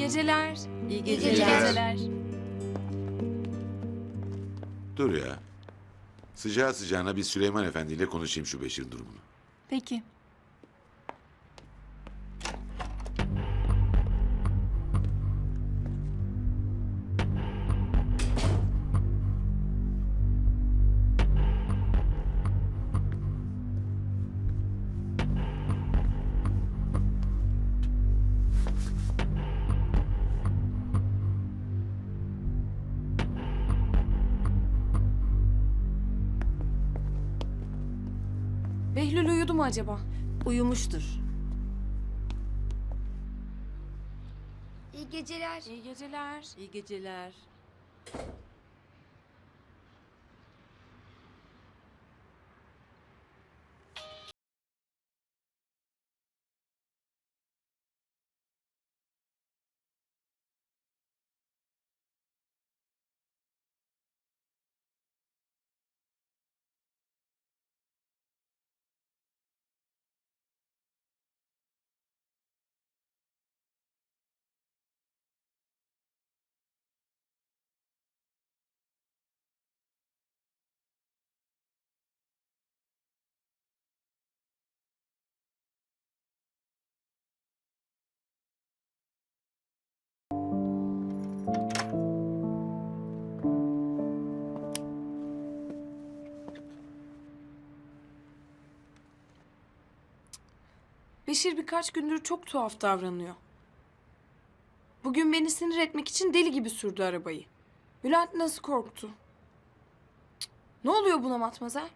geceler. İyi İyi geceler. geceler. Dur ya. Sıcağı sıcağına bir Süleyman Efendi ile konuşayım şu Beşir durumunu. Peki. Behlül uyudu mu acaba? Uyumuştur. İyi geceler. İyi geceler. İyi geceler. Beşir birkaç gündür çok tuhaf davranıyor. Bugün beni sinir etmek için deli gibi sürdü arabayı. Bülent nasıl korktu? Cık, Ne oluyor buna Matmazel?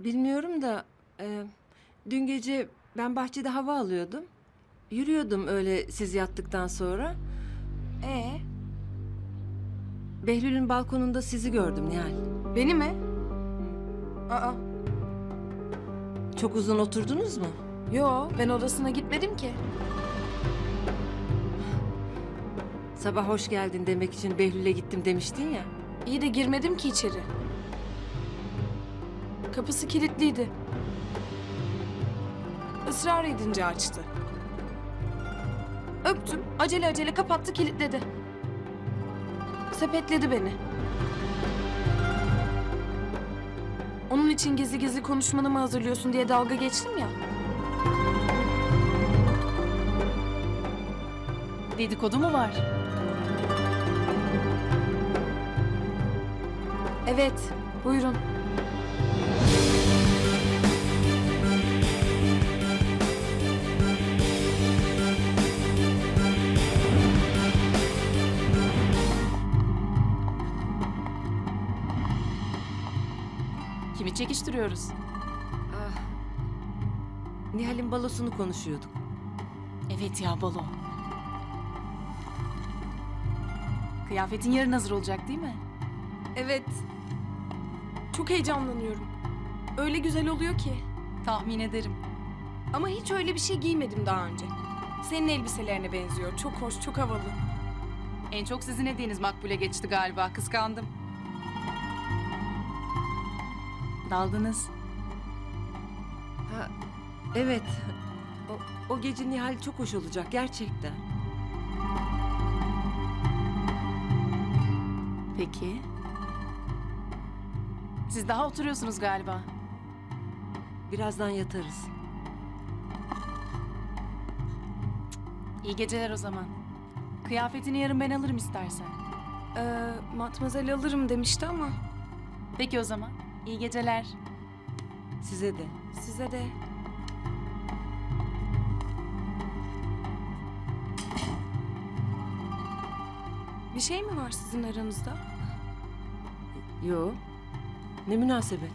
Bilmiyorum da e, dün gece ben bahçede hava alıyordum. Yürüyordum öyle siz yattıktan sonra. Ee, Behlül'ün balkonunda sizi gördüm Nihal. beni mi? Aa, Çok uzun oturdunuz mu? yo ben odasına gitmedim ki. Sabah hoş geldin demek için Behlül'e gittim demiştin ya. İyi de girmedim ki içeri. Kapısı kilitliydi. Israr edince açtı. Öptüm, acele acele kapattı, kilitledi. Sepetledi beni. Onun için gizli gizli konuşmanı mı hazırlıyorsun diye dalga geçtim ya. Dedikodu mu var? Evet, buyurun. Çekiştiriyoruz? Ah. Nihal'in balosunu konuşuyorduk. Evet ya balo. Kıyafetin yarın hazır olacak değil mi? Evet. Çok heyecanlanıyorum. Öyle güzel oluyor ki. Tahmin ederim. Ama hiç öyle bir şey giymedim daha önce. Senin elbiselerine benziyor. Çok hoş, çok havalı. En çok sizin hediyeniz makbule geçti galiba. Kıskandım. Daldınız. Ha, evet. O, o gece Nihal çok hoş olacak gerçekten. Peki. Siz daha oturuyorsunuz galiba. Birazdan yatarız. İyi geceler o zaman. Kıyafetini yarın ben alırım istersen. Ee, matmazel alırım demişti ama Peki o zaman. İyi geceler. Size de. size de. Bir şey mi var sizin aranızda? Yo. Ne münasebet.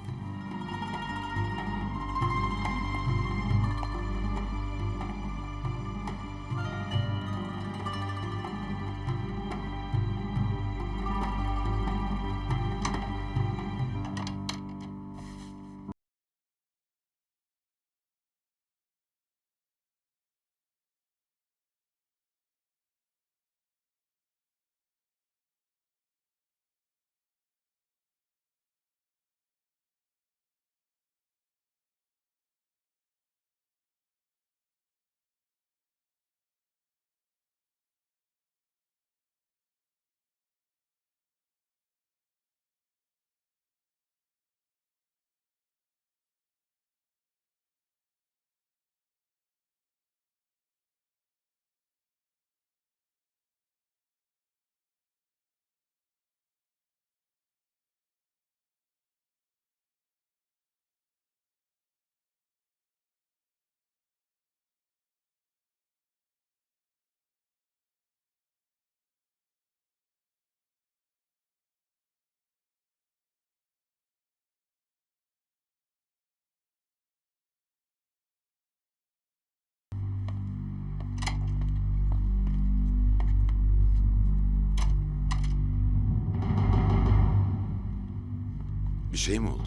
Bir şey mi oldu?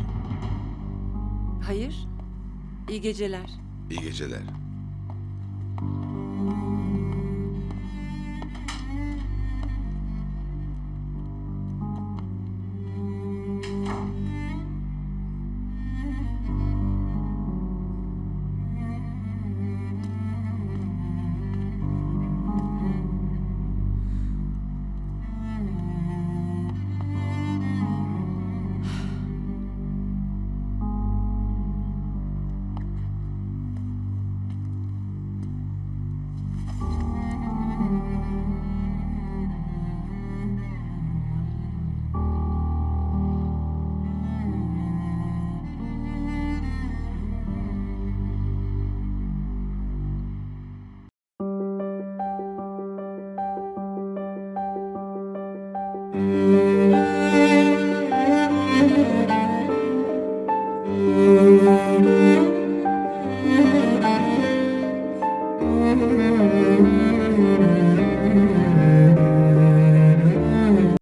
Hayır. İyi geceler. İyi geceler.